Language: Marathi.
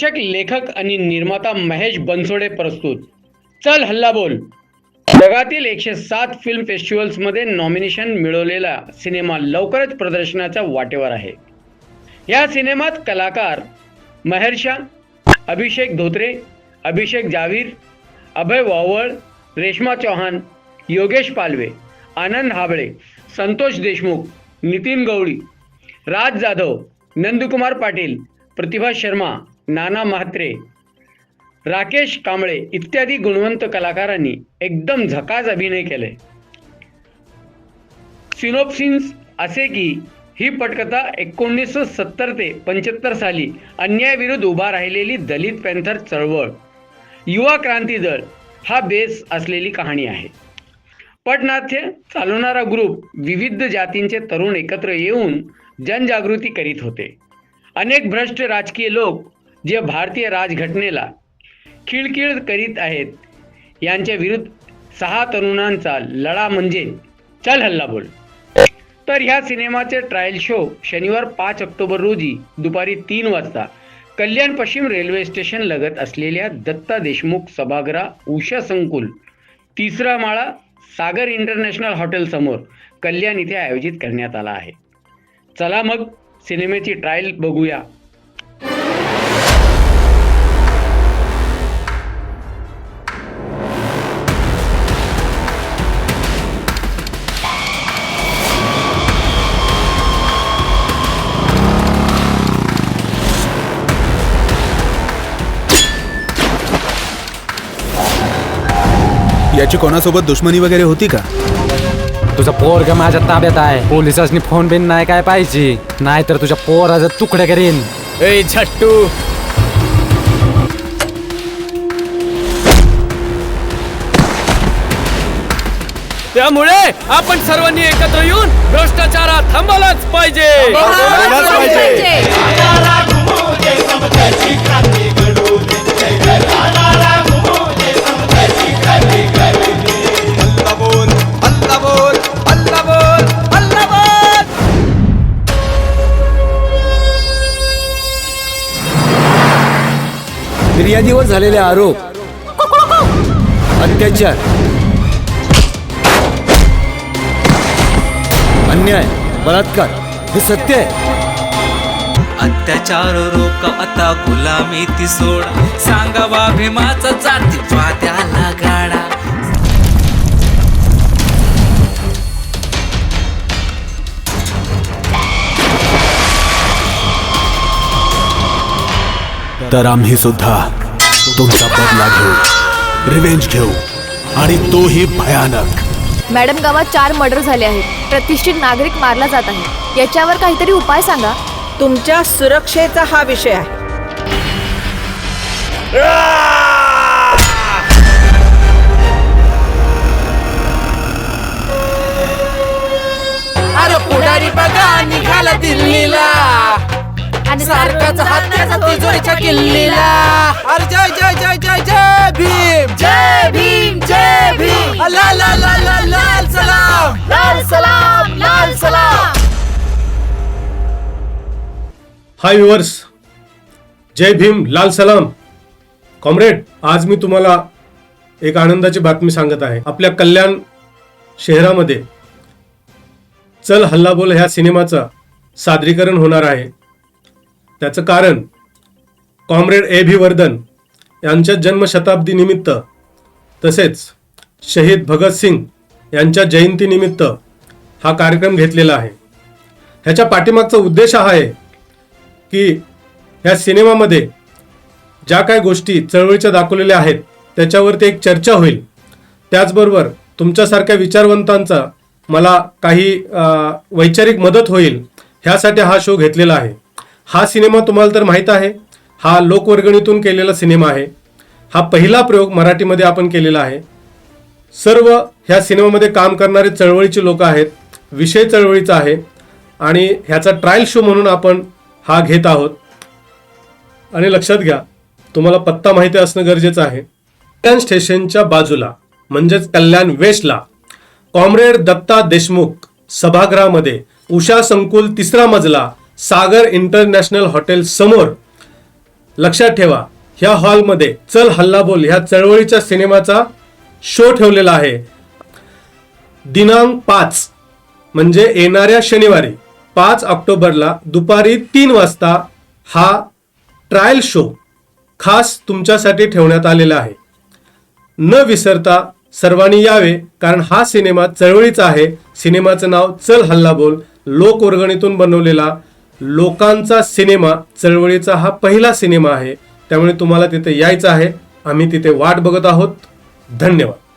दिग्दर्शक लेखक आणि निर्माता महेश बनसोडे प्रस्तुत. चल हल्ला बोल. जगातील एकशे सात फिल्म फेस्टिवल्समध्ये नॉमिनेशन मिळवलेला सिनेमा लवकरच प्रदर्शनाच्या वाटेवर आहे. या सिनेमात कलाकार महेरशा अभिषेक धोत्रे अभिषेक जावीर अभय वावळ रेश्मा चौहान योगेश पालवे आनंद हाबळे संतोष देशमुख नितीन गवळी राज जाधव नंदकुमार पाटील प्रतिभा शर्मा नाना म्हात्रे राकेश कांबळे इत्यादी गुणवंत कलाकारांनी एकदम झकाज अभिनय केले. सिनोप्सिन्स असे की ही पटकथा एकोणीसशे सत्तर ते पंच्याहत्तर साली अन्यायाविरुद्ध उभा राहिलेली दलित पॅन्थर चळवळ युवा क्रांती दळ हा बेस असलेली कहाणी आहे. पटनाथ्य चालवणारा ग्रुप विविध जातींचे तरुण एकत्र येऊन जनजागृती करीत होते. अनेक भ्रष्ट राजकीय लोक जे भारतीय राजघटनेला खिळखिळ करीत आहेत यांच्या विरुद्ध सहा तरुणांचा लढा म्हणजे चल हल्ला बोल. तर ह्या सिनेमाचे ट्रायल शो शनिवार पाच ऑक्टोबर रोजी दुपारी तीन वाजता कल्याण पश्चिम रेल्वे स्टेशन लगत असलेल्या दत्ता देशमुख सभागृह उषा संकुल तिसरा माळा सागर इंटरनॅशनल हॉटेल समोर कल्याण इथे आयोजित करण्यात आला आहे. चला मग सिनेमेची ट्रायल बघूया. याची कोणासोबत दुश्मनी वगैरे होती का? तुझा पोरग माझ्या ताब्यात आहे. पोलिसांनी फोन बिन नाही काय पाहिजे. नाहीतर तुझ्या पोराचं तुकडे करीन. ए छट्टू! त्यामुळे आपण सर्वांनी एकत्र येऊन भ्रष्टाचार थांबवलाच पाहिजे. फिर्यादीवर झालेले आरोप अत्याचार अन्याय बलात्कार हे सत्य आहे. अत्याचार रोक आता गुलामी ती सोड. सांगावा भीमाचा जाती वाद्याला गाडा. तर आम्ही सुद्धा तुमचा बदला घेऊ रिवेंज घेऊ आणि तोही भयानक. मॅडम गावात चार मर्डर झाले आहेत. प्रतिष्ठित नागरिक मारला जात आहे. याच्यावर काहीतरी उपाय सांगा. तुमच्या सुरक्षेचा हा विषय आहे. अरे पुढारी बघा निघाला दिल्लीला. हत्याचा तिजोरीच्या किल्लीला. अरे जय जय जय जय जय भीम. जय भीम जय भीम. ला ला ला ला लाल सलाम. लाल सलाम लाल सलाम. हाय व्ह्युअर्स जय भीम लाल सलाम. कॉम्रेड आज मी तुम्हाला एक आनंदाची बातमी सांगत आहे. आपल्या कल्याण शहरामध्ये चल हल्ला बोल ह्या सिनेमाचं सादरीकरण होणार आहे. त्याचं कारण कॉम्रेड ए व्ही वर्धन यांच्या जन्मशताब्दीनिमित्त तसेच शहीद भगतसिंग यांच्या जयंतीनिमित्त हा कार्यक्रम घेतलेला आहे. ह्याच्या पाठीमागचा उद्देश हा आहे की ह्या सिनेमामध्ये ज्या काही गोष्टी चळवळीच्या दाखवलेल्या आहेत त्याच्यावरती एक चर्चा होईल. त्याचबरोबर तुमच्यासारख्या विचारवंतांचा मला काही वैचारिक मदत होईल ह्यासाठी हा शो घेतलेला आहे. हा सिनेमा तुम्हाला तर माहीत आहे. हा लोकवर्गणीतून केलेला सिनेमा आहे. हा पहिला प्रयोग मराठीमध्ये आपण केलेला आहे. सर्व ह्या सिनेमामध्ये काम करणारे चळवळीचे लोक आहेत. विषय चळवळीचा आहे. आणि ह्याचा ट्रायल शो म्हणून आपण हा घेत आहोत. आणि लक्षात घ्या तुम्हाला पत्ता माहिती असणं गरजेचं आहे. कल्याण स्टेशनच्या बाजूला म्हणजेच कल्याण वेस्टला कॉम्रेड दत्ता देशमुख सभागृहामध्ये उषा संकुल तिसरा मजला सागर इंटरनॅशनल हॉटेल समोर. लक्षात ठेवा ह्या हॉलमध्ये चल हल्ला बोल ह्या चळवळीच्या सिनेमाचा शो ठेवलेला आहे. दिनांक पाच म्हणजे येणाऱ्या शनिवारी पाच ऑक्टोबरला दुपारी तीन वाजता हा ट्रायल शो खास तुमच्यासाठी ठेवण्यात आलेला आहे. न विसरता सर्वांनी यावे कारण हा सिनेमा चळवळीचा आहे. सिनेमाचं नाव चल हल्ला बोल लोकवर्गणीतून बनवलेला लोकांचा सिनेमा चळवळीचा हा पहिला सिनेमा आहे. त्यामुळे तुम्हाला तिथे यायचं आहे. आम्ही तिथे वाट बघत आहोत. धन्यवाद.